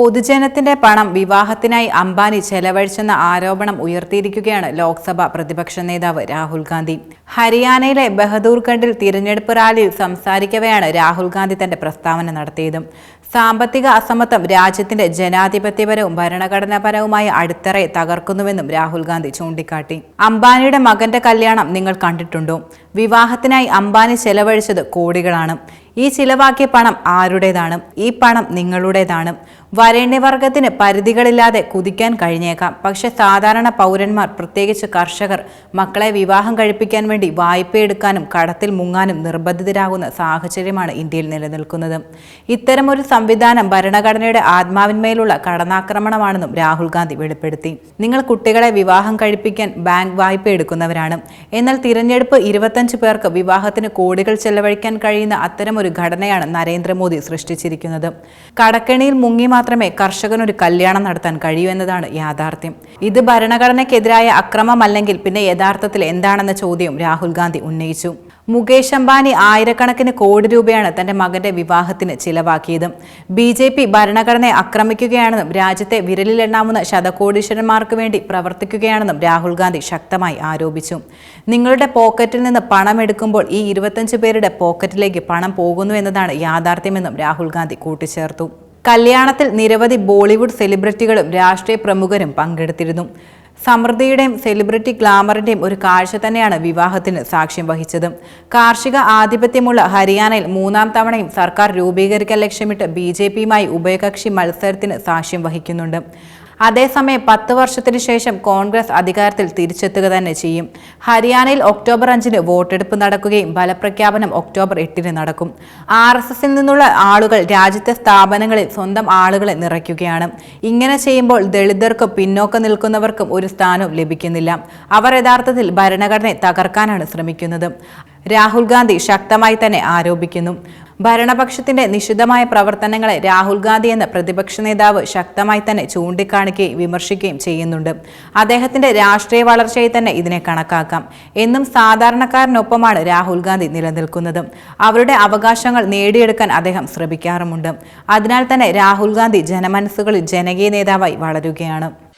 പൊതുജനത്തിന്റെ പണം വിവാഹത്തിനായി അംബാനി ചെലവഴിച്ചെന്ന ആരോപണം ഉയർത്തിയിരിക്കുകയാണ് ലോക്സഭ പ്രതിപക്ഷ നേതാവ് രാഹുൽ ഗാന്ധി. ഹരിയാനയിലെ ബഹദൂർഗഡിൽ തിരഞ്ഞെടുപ്പ് റാലിയിൽ സംസാരിക്കവെയാണ് രാഹുൽ ഗാന്ധി തന്റെ പ്രസ്താവന നടത്തിയത്. സാമ്പത്തിക അസമത്വം രാജ്യത്തിന്റെ ജനാധിപത്യപരവും ഭരണഘടനാപരവുമായ അടിത്തറയെ തകർക്കുന്നുവെന്നും രാഹുൽ ഗാന്ധി ചൂണ്ടിക്കാട്ടി. അംബാനിയുടെ മകന്റെ കല്യാണം നിങ്ങൾ കണ്ടിട്ടുണ്ടോ? വിവാഹത്തിനായി അംബാനി ചെലവഴിച്ചത് കോടികളാണ്. ഈ ചിലവാക്കിയ പണം ആരുടേതാണ്? ഈ പണം നിങ്ങളുടേതാണ്. വരേണ്യവർഗത്തിന് പരിധികളില്ലാതെ കുതിക്കാൻ കഴിഞ്ഞേക്കാം. പക്ഷെ സാധാരണ പൗരന്മാർ പ്രത്യേകിച്ച് കർഷകർ മക്കളെ വിവാഹം കഴിപ്പിക്കാൻ വേണ്ടി വായ്പയെടുക്കാനും കടത്തിൽ മുങ്ങാനും നിർബന്ധിതരാകുന്ന സാഹചര്യമാണ് ഇന്ത്യയിൽ നിലനിൽക്കുന്നത്. ഇത്തരമൊരു സംവിധാനം ഭരണഘടനയുടെ ആത്മാവിന്മേലുള്ള കടന്നാക്രമണമാണെന്നും രാഹുൽ ഗാന്ധി വെളിപ്പെടുത്തി. നിങ്ങൾ കുട്ടികളെ വിവാഹം കഴിപ്പിക്കാൻ ബാങ്ക് വായ്പ എടുക്കുന്നവരാണ് എന്നാൽ തിരഞ്ഞെടുപ്പ് ഇരുപത്തഞ്ച് പേർക്ക് വിവാഹത്തിന് കോടികൾ ചെലവഴിക്കാൻ കഴിയുന്ന അത്തരമൊരു ഘടനയാണ് നരേന്ദ്രമോദി സൃഷ്ടിച്ചിരിക്കുന്നത്. കടക്കെണിയിൽ മുങ്ങി മാത്രമേ കർഷകനൊരു കല്യാണം നടത്താൻ കഴിയൂ എന്നതാണ് യാഥാർത്ഥ്യം. ഇത് ഭരണഘടനയ്ക്കെതിരായ അക്രമമല്ലെങ്കിൽ പിന്നെ യഥാർത്ഥത്തിൽ എന്താണെന്ന ചോദ്യം രാഹുൽ ഗാന്ധി ഉന്നയിച്ചു. മുകേഷ് അംബാനി ആയിരക്കണക്കിന് കോടി രൂപയാണ് തന്റെ മകന്റെ വിവാഹത്തിന് ചിലവാക്കിയത്. ബി ജെ പി ഭരണഘടനയെ ആക്രമിക്കുകയാണെന്നും രാജ്യത്തെ വിരലിലെണ്ണാവുന്ന ശതകോടീശ്വരന്മാർക്ക് വേണ്ടി പ്രവർത്തിക്കുകയാണെന്നും രാഹുൽ ഗാന്ധി ശക്തമായി ആരോപിച്ചു. നിങ്ങളുടെ പോക്കറ്റിൽ നിന്ന് പണം എടുക്കുമ്പോൾ ഈ ഇരുപത്തഞ്ച് പേരുടെ പോക്കറ്റിലേക്ക് പണം പോകുന്നു എന്നതാണ് യാഥാർത്ഥ്യമെന്നും രാഹുൽ ഗാന്ധി കൂട്ടിച്ചേർത്തു. കല്യാണത്തിൽ നിരവധി ബോളിവുഡ് സെലിബ്രിറ്റികളും രാഷ്ട്രീയ പ്രമുഖരും പങ്കെടുത്തിരുന്നു. സമൃദ്ധിയുടെയും സെലിബ്രിറ്റി ഗ്ലാമറിന്റെയും ഒരു കാഴ്ച തന്നെയാണ് വിവാഹത്തിന് സാക്ഷ്യം വഹിച്ചത്. കാർഷിക ആധിപത്യമുള്ള ഹരിയാനയിൽ മൂന്നാം തവണയും സർക്കാർ രൂപീകരിക്കാൻ ലക്ഷ്യമിട്ട് ബി ജെ പിയുമായി ഉഭയകക്ഷി മത്സരത്തിന് സാക്ഷ്യം വഹിക്കുന്നുണ്ട്. അതേസമയം പത്ത് വർഷത്തിന് ശേഷം കോൺഗ്രസ് അധികാരത്തിൽ തിരിച്ചെത്തുക തന്നെ ചെയ്യും. ഹരിയാനയിൽ ഒക്ടോബർ അഞ്ചിന് വോട്ടെടുപ്പ് നടക്കുകയും ഫലപ്രഖ്യാപനം ഒക്ടോബർ എട്ടിന് നടക്കും. ആർ എസ് എസിൽ നിന്നുള്ള ആളുകൾ രാജ്യത്തെ സ്ഥാപനങ്ങളിൽ സ്വന്തം ആളുകളെ നിറയ്ക്കുകയാണ്. ഇങ്ങനെ ചെയ്യുമ്പോൾ ദളിതർക്കും പിന്നോക്കം നിൽക്കുന്നവർക്കും ഒരു സ്ഥാനവും ലഭിക്കുന്നില്ല. അവർ യഥാർത്ഥത്തിൽ ഭരണഘടനയെ തകർക്കാനാണ് ശ്രമിക്കുന്നത്. രാഹുൽ ഗാന്ധി ശക്തമായി തന്നെ ആരോപിക്കുന്നു. ഭരണപക്ഷത്തിന്റെ നിഷിദ്ധമായ പ്രവർത്തനങ്ങളെ രാഹുൽ ഗാന്ധി എന്ന പ്രതിപക്ഷ നേതാവ് ശക്തമായി തന്നെ ചൂണ്ടിക്കാണിക്കുകയും വിമർശിക്കുകയും ചെയ്യുന്നുണ്ട്. അദ്ദേഹത്തിന്റെ രാഷ്ട്രീയ വളർച്ചയെ തന്നെ ഇതിനെ കണക്കാക്കാം. എന്നും സാധാരണക്കാരനൊപ്പമാണ് രാഹുൽ ഗാന്ധി നിലനിൽക്കുന്നത്. അവരുടെ അവകാശങ്ങൾ നേടിയെടുക്കാൻ അദ്ദേഹം ശ്രമിക്കാറുമുണ്ട്. അതിനാൽ തന്നെ രാഹുൽ ഗാന്ധി ജനമനസ്സുകളിൽ ജനകീയ നേതാവായി വളരുകയാണ്.